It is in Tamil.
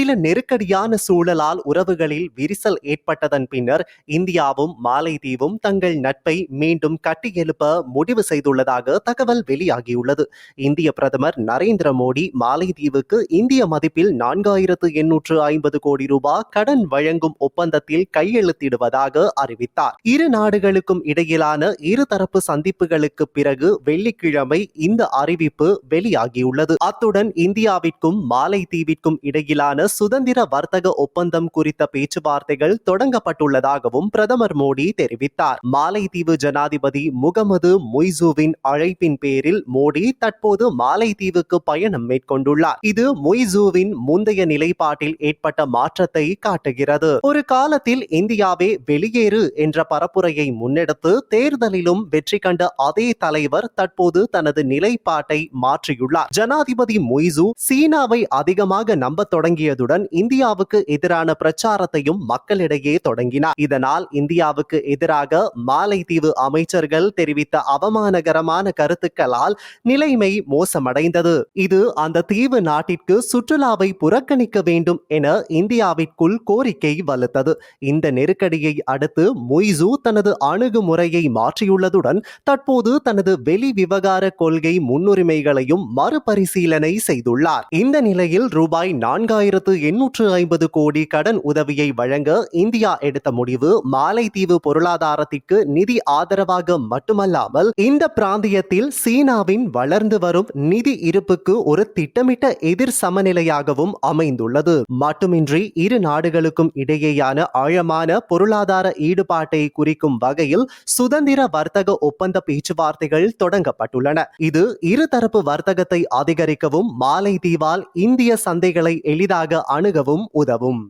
சில நெருக்கடியான சூழலால் உறவுகளில் விரிசல் ஏற்பட்டதன் பின்னர் இந்தியாவும் மாலைதீவும் தங்கள் நட்பை மீண்டும் கட்டியெழுப்ப முடிவு செய்துள்ளதாக தகவல் வெளியாகியுள்ளது. இந்திய பிரதமர் நரேந்திர மோடி மாலைதீவுக்கு இந்திய மதிப்பில் நான்காயிரத்து எண்ணூற்று ஐம்பது கோடி ரூபாய் கடன் வழங்கும் ஒப்பந்தத்தில் கையெழுத்திடுவதாக அறிவித்தார். இரு நாடுகளுக்கும் இடையிலான இருதரப்பு சந்திப்புகளுக்கு பிறகு வெள்ளிக்கிழமை இந்த அறிவிப்பு வெளியாகியுள்ளது. அத்துடன் இந்தியாவிற்கும் மாலைதீவிற்கும் இடையிலான சுதந்திர வர்த்தக ஒப்பந்தம் குறித்த பேச்சுவார்த்தைகள் தொடங்கப்பட்டுள்ளதாகவும் பிரதமர் மோடி தெரிவித்தார். மாலைதீவு ஜனாதிபதி முகமது முய்சூவின் அழைப்பின் பேரில் மோடி தற்போது மாலைதீவுக்கு பயணம் மேற்கொண்டுள்ளார். இது முய்சூவின் முந்தைய நிலைப்பாட்டில் ஏற்பட்ட மாற்றத்தை காட்டுகிறது. ஒரு காலத்தில் இந்தியாவே வெளியேறு என்ற பரப்புரையை முன்னெடுத்து தேர்தலிலும் வெற்றி கண்ட அதே தலைவர் தற்போது தனது நிலைப்பாட்டை மாற்றியுள்ளார். ஜனாதிபதி மொய்சு சீனாவை அதிகமாக நம்பத் செய்ததுடன் இந்தியாவுக்கு எதிரான பிரச்சாரத்தையும் மக்களிடையே தொடங்கினார். இதனால் இந்தியாவுக்கு எதிராக மாலைதீவு அமைச்சர்கள் தெரிவித்த அவமானகரமான கருத்துக்களால் நிலைமை மோசமடைந்தது. இது அந்த தீவு நாட்டிற்கு சுற்றுலாவை புறக்கணிக்க வேண்டும் என இந்தியாவிற்குள் கோரிக்கை வலுத்தது. இந்த நெருக்கடியை அடுத்து முய்சு தனது அணுகுமுறையை மாற்றியுள்ளதுடன் தற்போது தனது வெளி விவகார கொள்கை முன்னுரிமைகளையும் மறுபரிசீலனை செய்துள்ளார். இந்த நிலையில் ரூபாய் நான்காயிரத்து எண்ணூற்று ஐம்பது கோடி கடன் உதவியை வழங்க இந்தியா எடுத்த முடிவு மாலைத்தீவு பொருளாதாரத்திற்கு நிதி ஆதரவாக மட்டுமல்லாமல் இந்த பிராந்தியத்தில் சீனாவின் வளர்ந்து வரும் நிதி இருப்புக்கு ஒரு திட்டமிட்ட எதிர் சமநிலையாகவும் அமைந்துள்ளது. மட்டுமின்றி இரு நாடுகளுக்கும் இடையேயான ஆழமான பொருளாதார ஈடுபாட்டை குறிக்கும் வகையில் சுதந்திர வர்த்தக ஒப்பந்த பேச்சுவார்த்தைகள் தொடங்கப்பட்டுள்ளன. இது இருதரப்பு வர்த்தகத்தை அதிகரிக்கவும் மாலைதீவால் இந்திய சந்தைகளை எளிதாக எளிதாக அணுகவும் உதவும்.